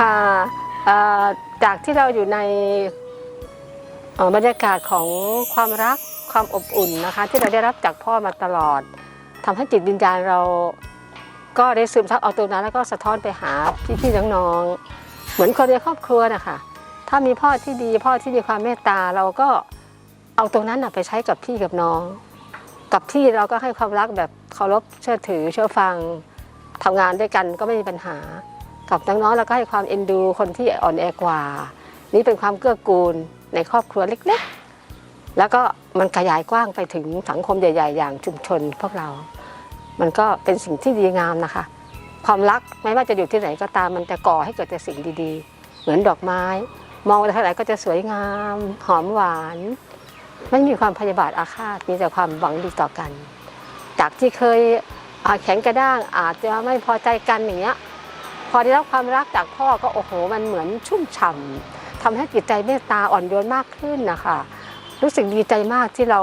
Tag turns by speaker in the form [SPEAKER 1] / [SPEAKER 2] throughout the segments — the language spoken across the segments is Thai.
[SPEAKER 1] ค่ะจากที่เราอยู่ในบรรยากาศของความรักความอบอุ่นนะคะ ที่เราได้รับจากพ่อมาตลอด ทำให้จิตวิญญาณเราก็ได้ซึมซับเอาตัวนั้นแล้วก็สะท้อนไปหาพี่ๆน้องๆเหมือนคนในครอบครัวนะคะ ถ้ามีพ่อที่ดีพ่อที่มีความเมตตาเราก็เอาตรงนั้นนะไปใช้กับพี่กับน้อง กับที่เราก็ให้ความรักแบบเคารพเชื่อถือเชื่อฟังทำงานด้วยกันก็ไม่มีปัญหา กับน้องๆเราก็ให้ความเอ็นดู คนที่อ่อนแอกว่า นี่เป็นความเกื้อกูลในครอบครัวเล็กๆ แล้วก็มันขยายกว้างไปถึงสังคมใหญ่ ๆ อย่างชุมชนพวกเรา มันก็เป็นสิ่งที่ดีงามนะคะ ความรักไม่ว่าจะอยู่ที่ไหนก็ตามมันจะก่อให้เกิดแต่สิ่งดีๆ เหมือนดอกไม้ มองไปเท่าไหร่ก็จะสวยงาม หอมหวานไม่มีความพยาบาทอาฆาตมีแต่ความหวังดีต่อกัน จากที่เคยอาแข็งกระด้างอาจจะไม่พอใจกันอย่างเงี้ยพอได้รับความรักจากพ่อก็โอ้โห มันเหมือนชุ่มฉ่ำทำให้จิตใจเมตตาอ่อนโยนมากขึ้นนะคะรู้สึกดีใจมากที่เรา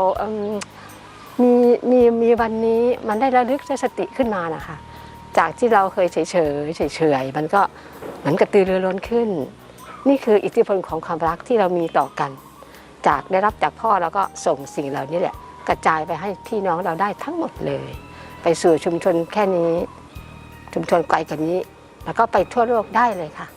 [SPEAKER 1] มีมีมีวันนี้มันได้ระลึกได้สติขึ้นมานะคะ จากที่เราเคยเฉยเฉยเฉยเฉยมันก็เหมือนกระตือรือร้นขึ้น นี่คืออิทธิพลของความรักที่เรามีต่อกัน จากได้รับจากพ่อแล้วก็ส่งสิ่งเหล่านี้แหละกระจายไปให้พี่น้องเราได้ทั้งหมดเลย ไปสู่ชุมชนแค่นี้ ชุมชนไกลกว่านี้ แล้วก็ไปทั่วโลกได้เลยค่ะ